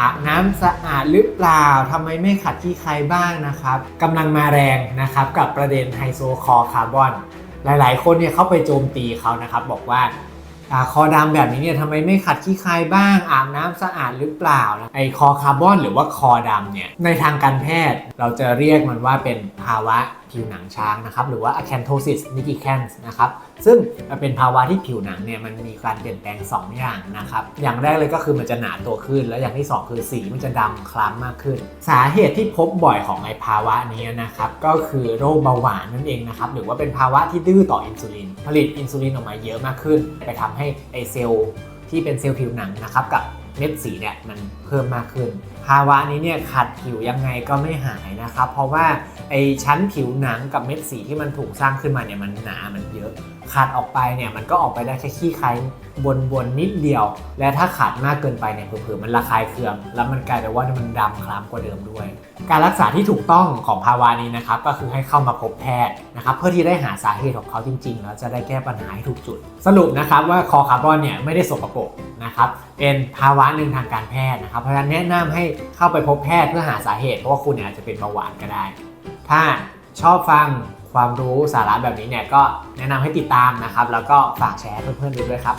อาบน้ำสะอาดหรือเปล่าทำไมไม่ขัดขี้ใครบ้างนะครับกำลังมาแรงนะครับกับประเด็นไฮโซคอคาร์บอน หลาย ๆ คนเนี่ยเข้าไปโจมตีเขานะครับ บอกว่าอคอดำแบบนี้เนี่ยทำไมไม่ขัดขี้ใครบ้างอาบน้ำสะอาดหรือเปล่านะไอคอคาร์บอนหรือว่าคอดำเนี่ยในทางการแพทย์เราจะเรียกมันว่าเป็นภาวะ ผิวหนังช้างนะครับหรือว่า acanthosis nigricans นะครับซึ่งมันเป็นภาวะที่ผิวหนังเนี่ยมันมีการเปลี่ยนแปลง 2 อย่างนะครับอย่างแรกเลยก็คือมันจะหนาตัวขึ้น แล้วอย่างที่ 2 คือสีมันจะดำคล้ำมากขึ้น สาเหตุที่พบบ่อยของไอภาวะนี้นะครับก็คือโรคเบาหวานนั่นเองนะครับหรือว่าเป็นภาวะที่ดื้อต่ออินซูลิน ผลิตอินซูลินออกมาเยอะมากขึ้น ไปทำให้ไอเซลล์ที่เป็นเซลล์ผิวหนังนะครับกับ เม็ดสีเนี่ยมันเพิ่มมากขึ้น ภาวะนี้เนี่ยขัดผิวยังไงก็ไม่หายนะครับ เพราะว่าไอชั้นผิวหนังกับเม็ดสีที่มันถูกสร้างขึ้นมาเนี่ยมันหนามันเยอะ ขาดออกไปเนี่ยมันก็ออกไปได้แค่ขี้ใครบนบนๆนิดเดียว และถ้าขาดมากเกินไปเนี่ยเผื่อมันระคายเคือง แล้วมันกลายเป็นว่ามันดำคล้ำกว่าเดิมด้วย การรักษาที่ถูกต้องของภาวะนี้นะครับก็คือให้เข้ามาพบแพทย์นะครับเพื่อที่ได้หาสาเหตุของเขาจริงๆ แล้วจะได้แก้ปัญหาให้ถูกจุด สรุปนะครับว่าคอคาร์บอนเนี่ยไม่ได้สกปรกนะครับเป็นภาวะหนึ่งทางการแพทย์นะครับเพราะฉะนั้นแนะนำให้เข้าไปพบแพทย์เพื่อหาสาเหตุเพราะว่าคุณเนี่ยอาจจะเป็นเบาหวานก็ได้ ถ้าชอบฟัง ความรู้สาระแบบนี้เนี่ยก็แนะนำให้ติดตามนะครับ แล้วก็ฝากแชร์เพื่อนๆดูด้วยครับ